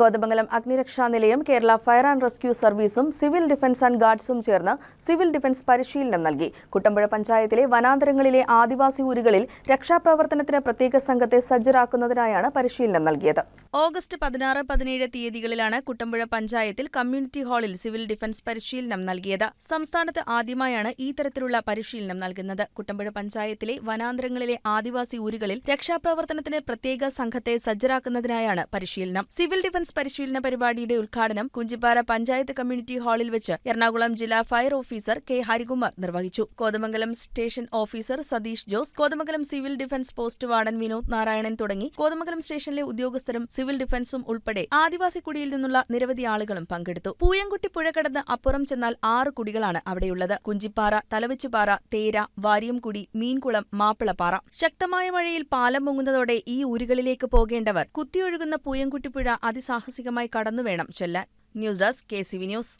കോതമംഗലം അഗ്നിരക്ഷാ നിലയം Kerala fire and rescue സർവീസും സിവിൽ ഡിഫൻസ് ആൻഡ് ഗാർഡ്സും ചേർന്ന് സിവിൽ ഡിഫൻസ് പരിശീലനം നൽകി. കുട്ടമ്പുഴ പഞ്ചായത്തിലെ വനാന്തരങ്ങളിലെ ആദിവാസി ഊരുകളിൽ രക്ഷാപ്രവർത്തനത്തിന് പ്രത്യേക സംഘത്തെ സജ്ജരാക്കുന്നതിനായാണ് പരിശീലനം നൽകിയത്. ഓഗസ്റ്റ് പതിനാറ് പതിനേഴ് തീയതികളിലാണ് കുട്ടമ്പുഴ പഞ്ചായത്തിൽ കമ്മ്യൂണിറ്റി ഹാളിൽ സിവിൽ ഡിഫൻസ് പരിശീലനം നൽകിയത്. സംസ്ഥാനത്ത് ആദ്യമായാണ് ഈ തരത്തിലുള്ള പരിശീലനം നൽകുന്നത്. കുട്ടമ്പുഴ പഞ്ചായത്തിലെ വനാന്തരങ്ങളിലെ ആദിവാസി ഊരുകളിൽ രക്ഷാപ്രവർത്തനത്തിന് പ്രത്യേക സംഘത്തെ സജ്ജരാക്കുന്നതിനായാണ് പരിശീലനം. സിവിൽ ഡിഫൻസ് പരിശീലന പരിപാടിയുടെ ഉദ്ഘാടനം കുഞ്ചിപ്പാറ പഞ്ചായത്ത് കമ്മ്യൂണിറ്റി ഹാളിൽ വെച്ച് എറണാകുളം ജില്ലാ ഫയർ ഓഫീസർ കെ ഹരികുമാർ നിർവഹിച്ചു. Kothamangalam station officer Satheesh Jose Kothamangalam civil defence post warden Vinod Narayanan തുടങ്ങി. കോതമംഗലം സ്റ്റേഷനിലെ ഉദ്യോഗസ്ഥരും സിവിൽ ഡിഫൻസും ഉൾപ്പെടെ ആദിവാസി കുടിയിൽ നിന്നുള്ള നിരവധി ആളുകളും പങ്കെടുത്തു. പൂയംകുട്ടി പുഴ കടന്ന് അപ്പുറം ചെന്നാൽ ആറ് കുടികളാണ് അവിടെയുള്ളത്. കുഞ്ചിപ്പാറ തലവെച്ചുപാറ തേര വാരിയംകുടി മീൻകുളം മാപ്പിളപ്പാറ. ശക്തമായ മഴയിൽ പാലം മുങ്ങുന്നതോടെ ഈ ഊരുകളിലേക്ക് പോകേണ്ടവർ കുത്തിയൊഴുകുന്ന പൂയംകുട്ടിപ്പുഴ അതിസാഹസികമായി കടന്നുവേണം ചൊല്ലാൻ. News desk K news.